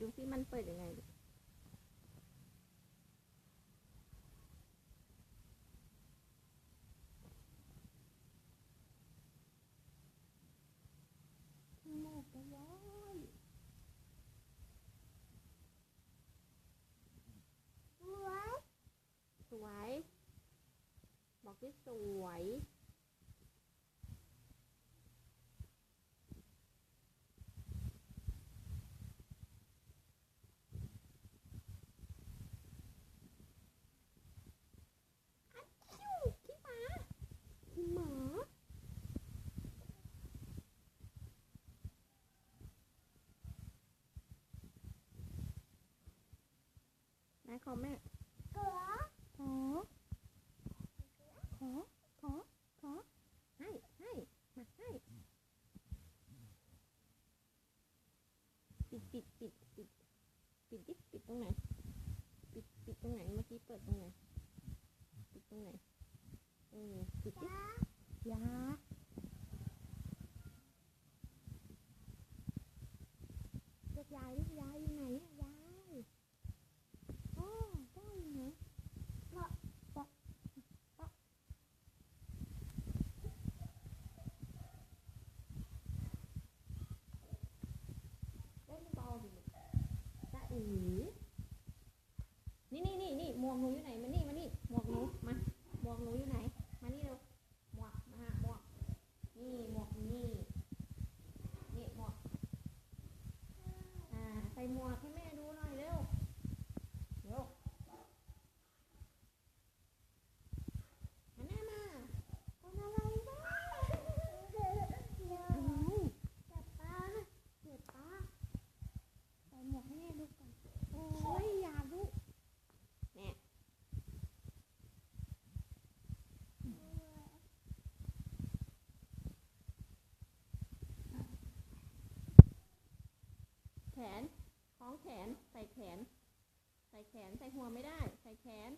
ดูซิมันเปิดยังไงลูกข้างนอกก็ว้ายสวย บอกที่สวย อัดคิ้วขี้หมาขี้หมา ขอแม่ขอขอขอขอให้ให้มาให้ปิดปิดปิดปิดปิดดิปิดตรงไหนปิดปิดตรงไหนเมื่อกี้เปิดตรงไหนปิดตรงไหนเออปิดดิยาเรียกยายดิยายอยู่ไหนอะยายอ๋อได้อยู่ไหน เล่นบอลดิ จ้าอีนี่นี่นี่นี่หมวกหนูอยู่ไหนมานี่มานี่หมวกหนูมาหมวกหนูอยู่ไหน มานี่เร็ว หมวก มาหาหมวก นี่หมวกอยู่นี่ นี่หมวก อ่า ใส่หมวกให้แม่ดูหน่อยเร็ว เร็วมาหน้ามาทำอะไรบ้างอะไร จับปลาเจ็บปลาใส่หมวกให้แม่ดูก่อน โอ้ยอย่าลูกเนี่ยแขนคล้องแขน ใส่แขน ใส่แขน ใส่หัวไม่ได้ ใส่แขน